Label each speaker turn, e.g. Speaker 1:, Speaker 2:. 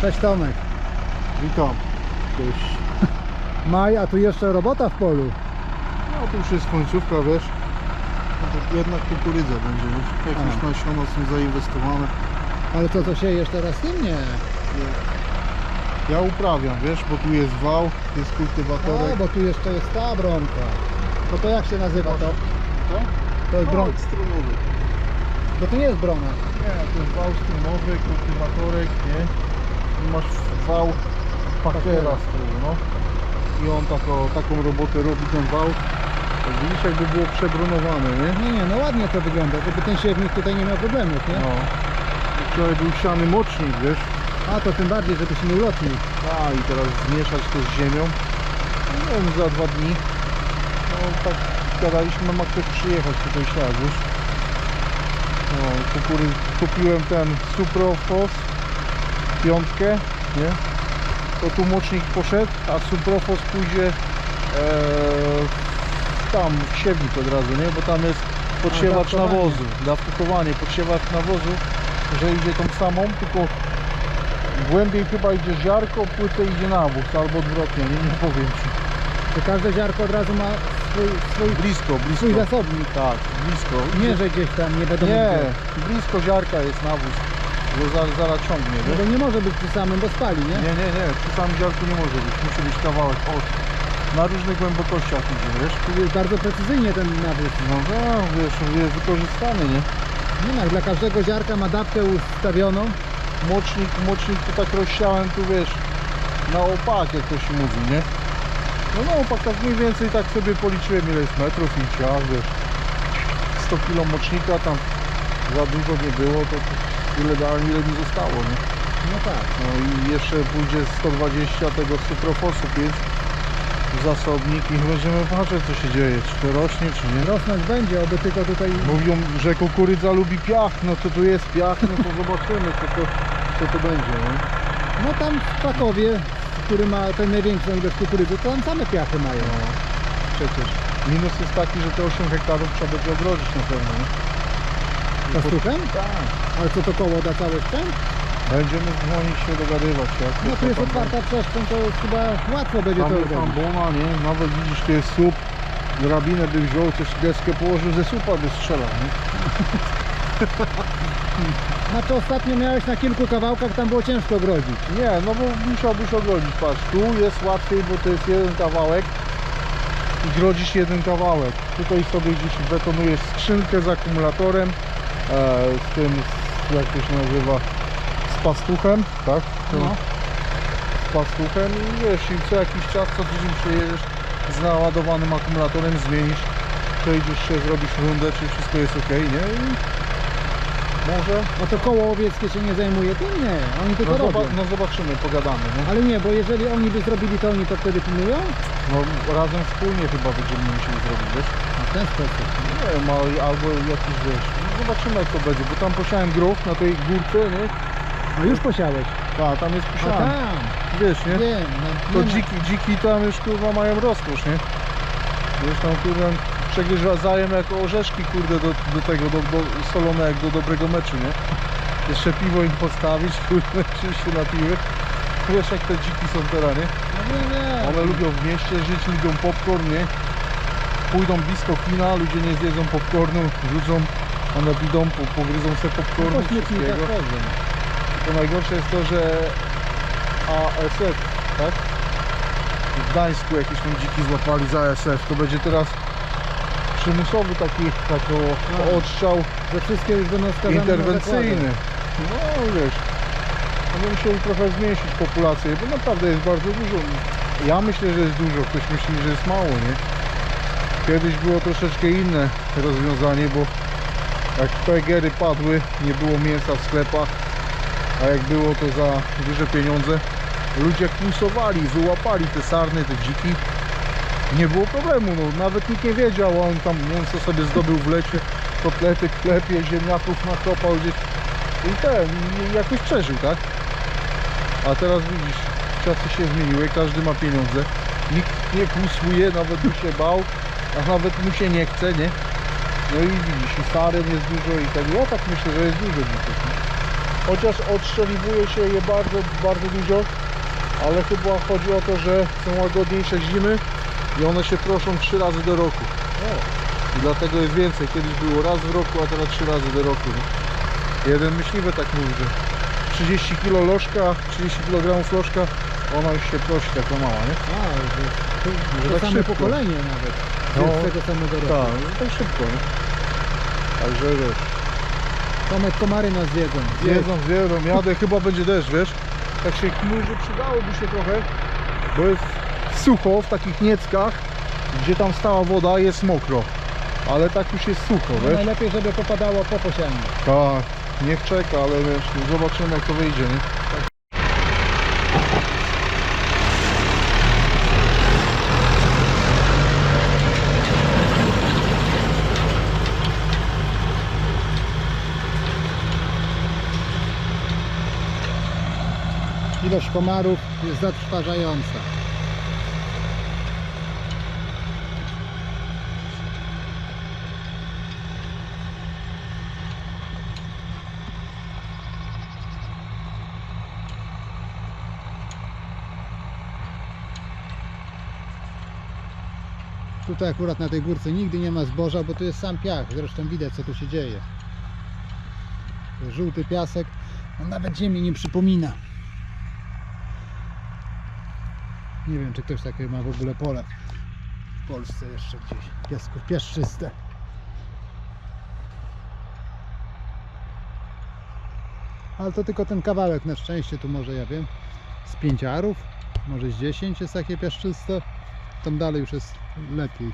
Speaker 1: Cześć Tomek.
Speaker 2: Witam. To już,
Speaker 1: Maj, a tu jeszcze robota w polu.
Speaker 2: no to już jest końcówka, wiesz. No to jednak kukurydza będzie, wiesz. Jakieś
Speaker 1: A.
Speaker 2: nasiona są zainwestowane.
Speaker 1: Ale to co siejesz teraz tym? Nie.
Speaker 2: Ja uprawiam, wiesz, bo tu jest wał, jest kultywatorek.
Speaker 1: bo tu jeszcze jest ta bronka. No to jak się nazywa to?
Speaker 2: Co?
Speaker 1: To jest bron...
Speaker 2: strumowy.
Speaker 1: Bo to nie jest brona.
Speaker 2: Nie, to jest wał strumowy, kultywatorek, nie? Masz wał pakera z tyłu, no. I on taką, taką robotę robi ten wał. Tak Widzisz, jakby było przebronowane, nie?
Speaker 1: Nie, nie, no ładnie to wygląda, żeby ten siewnik tutaj nie miał problemów, nie?
Speaker 2: No. Wczoraj był siany mocznik, wiesz.
Speaker 1: A to tym bardziej, żeby się nie ulotnił.
Speaker 2: A i teraz zmieszać to z ziemią. No za dwa dni. No tak gadaliśmy, ma ktoś przyjechać tutaj ślad, wiesz. No, kukury, kupiłem ten Suprofos piątkę, nie? To tu mocznik poszedł, a Suprofos pójdzie e, tam w siewnik od razu, nie? Bo tam jest podsiewacz nawozu, dawkowanie, podsiewacz nawozu, że idzie tą samą, tylko Głębiej chyba idzie ziarko, płytę idzie nawóz, albo odwrotnie, nie, nie powiem Ci.
Speaker 1: To każde ziarko od razu ma swój, swój,
Speaker 2: Blisko, blisko.
Speaker 1: swój zasobnik.
Speaker 2: Tak, blisko.
Speaker 1: Nie, że gdzieś tam nie wiadomo
Speaker 2: Nie, blisko ziarka jest nawóz, że za- zaraz ciągnie,
Speaker 1: No
Speaker 2: wiesz?
Speaker 1: to nie może być przy samym, bo spali, nie?
Speaker 2: Nie, nie, nie, przy samym ziarku nie może być, musi być kawałek od. Na różnych głębokościach idzie, wiesz?
Speaker 1: Jest bardzo precyzyjnie ten nawóz.
Speaker 2: No tak, wiesz, jest wykorzystany, nie?
Speaker 1: Nie ma, dla każdego ziarka ma dawkę ustawioną.
Speaker 2: Mocznik, mocznik to tak rozsiałem tu, wiesz, na opak, jak to się mówi, nie? No na opak tak mniej więcej tak sobie policzyłem ile jest metrów i ciach, wiesz. 100 kg mocznika tam za dużo nie było, to ile, da- ile mi zostało, nie?
Speaker 1: No tak.
Speaker 2: No i jeszcze pójdzie 120 tego cyprofosu 5 w zasobnik i będziemy patrzeć co się dzieje, czy to rośnie, czy nie.
Speaker 1: Rosnąć będzie, oby tylko tutaj...
Speaker 2: Mówią, że kukurydza lubi piach, no to tu jest piach, no to zobaczymy co to, co to będzie, nie?
Speaker 1: No tam w Krakowie, który ma tę największą ilość kukurydzy, to tam same piachy mają.
Speaker 2: No, przecież. Minus jest taki, że te 8 hektarów trzeba będzie ogrodzić na pewno, nie?
Speaker 1: Pastuchem?
Speaker 2: Tak.
Speaker 1: Ale co to koło da cały sprzęt?
Speaker 2: Będziemy dzwonić się, dogadywać jak
Speaker 1: No
Speaker 2: to
Speaker 1: tu jest otwarta przestrzeń, to chyba łatwo będzie
Speaker 2: Tam
Speaker 1: to
Speaker 2: jest
Speaker 1: robić.
Speaker 2: ambona, nie? Nawet widzisz, tu jest słup. Drabinę by wziął, też deskę położył, ze słupa by strzelał, nie?
Speaker 1: Znaczy ostatnio miałeś na kilku kawałkach, tam było ciężko ogrodzić.
Speaker 2: Nie, no bo musiałbyś ogrodzić, patrz, tu jest łatwiej, bo to jest jeden kawałek i grodzisz jeden kawałek. Tutaj sobie gdzieś betonujesz skrzynkę z akumulatorem, z tym, z, jak to się nazywa, z pastuchem, tak?
Speaker 1: No.
Speaker 2: Z pastuchem i wiesz, i co jakiś czas, co tydzień przyjedziesz z naładowanym akumulatorem, zmienisz, przejdziesz się, zrobisz rundę, czy wszystko jest ok, nie? I może
Speaker 1: No to koło łowieckie się nie zajmuje tym? Nie, oni tylko
Speaker 2: no,
Speaker 1: robią.
Speaker 2: zoba- no zobaczymy, pogadamy?
Speaker 1: Ale nie, bo jeżeli oni by zrobili to, oni to wtedy pilnują?
Speaker 2: No razem wspólnie chyba będziemy musieli zrobić, wiesz?
Speaker 1: W ten sposób.
Speaker 2: Nie wiem, albo jakiś wiesz. No zobaczymy jak to będzie, bo tam posiałem groch na tej górce, nie?
Speaker 1: No już posiałeś.
Speaker 2: Tak, tam jest
Speaker 1: A tam,
Speaker 2: Wiesz, nie?
Speaker 1: wiem. No,
Speaker 2: To
Speaker 1: nie ma-
Speaker 2: dziki, dziki tam już kurwa mają rozkosz, nie? Wiesz tam kurwa przegryzają jako orzeszki kurde do, do tego, do, do solone jak do dobrego meczu, nie? Jeszcze piwo im postawić, kurde, czy się napiły. Wiesz jak te dziki są teraz, nie?
Speaker 1: No nie, nie.
Speaker 2: One lubią w mieście żyć, lubią popcorn, nie? Pójdą blisko kina, ludzie nie zjedzą popcornu, rzucą, one po, pogryzą sobie popcornu, wszystkiego.
Speaker 1: chodzą.
Speaker 2: To najgorsze jest to, że ASF, tak? W Gdańsku jakieś tam dziki złapali za ASF, to będzie teraz przymusowy taki, taki
Speaker 1: No.
Speaker 2: odstrzał
Speaker 1: Że wszystkie już będą
Speaker 2: interwencyjny. No wiesz, będą musieli trochę zmniejszyć populację, bo naprawdę jest bardzo dużo. Ja myślę, że jest dużo, ktoś myśli, że jest mało, nie? Kiedyś było troszeczkę inne rozwiązanie, bo jak pegery padły, nie było mięsa w sklepach, a jak było to za duże pieniądze, ludzie kłusowali, wyłapali te sarny, te dziki. Nie było problemu, no, nawet nikt nie wiedział, a on tam mięso sobie zdobył w lesie, kotlety klepie, ziemniaków nakopał gdzieś i ten, i jakoś przeżył, tak? A teraz widzisz, czasy się zmieniły, każdy ma pieniądze, nikt nie kłusuje, nawet by się bał, a nawet mu się nie chce, nie? No i widzisz, i saren jest dużo i tak, ja tak myślę, że jest dużo dzików, chociaż odstrzeliwuje się je bardzo, bardzo dużo, ale chyba chodzi o to, że są łagodniejsze zimy i one się proszą trzy razy do roku. I dlatego jest więcej. Kiedyś było raz w roku, a teraz trzy razy do roku. Jeden myśliwy tak mówi, że 30 kg lożka, 30 kg lożka, ona już się prosi taka mała, nie?
Speaker 1: A, że to,
Speaker 2: Że
Speaker 1: to
Speaker 2: tak
Speaker 1: same
Speaker 2: szybko.
Speaker 1: pokolenie nawet.
Speaker 2: No.
Speaker 1: No. Z tego samego roku.
Speaker 2: Tak, no tak szybko, nie? Także wiesz,
Speaker 1: Tomek komary nas zjedzą.
Speaker 2: zjedzą, zjedzą, jadę, chyba będzie deszcz, wiesz? Tak się chmurzy, przydałoby się trochę, bo jest sucho w takich nieckach, gdzie tam stała woda, jest mokro. Ale tak już jest sucho,
Speaker 1: No
Speaker 2: wiesz?
Speaker 1: najlepiej, żeby popadało po posianie.
Speaker 2: Tak, niech czeka, ale wiesz, no zobaczymy jak to wyjdzie, nie?
Speaker 1: Ilość komarów jest zatrważająca. Tutaj akurat na tej górce nigdy nie ma zboża, bo tu jest sam piach. Zresztą widać co tu się dzieje. Żółty piasek, on nawet ziemi nie przypomina. Nie wiem, czy ktoś takie ma w ogóle pole w Polsce jeszcze gdzieś. Piasków piaszczyste. Ale to tylko ten kawałek na szczęście, tu może ja wiem, z pięć arów, może z 10 jest takie piaszczyste. Tam dalej już jest lepiej.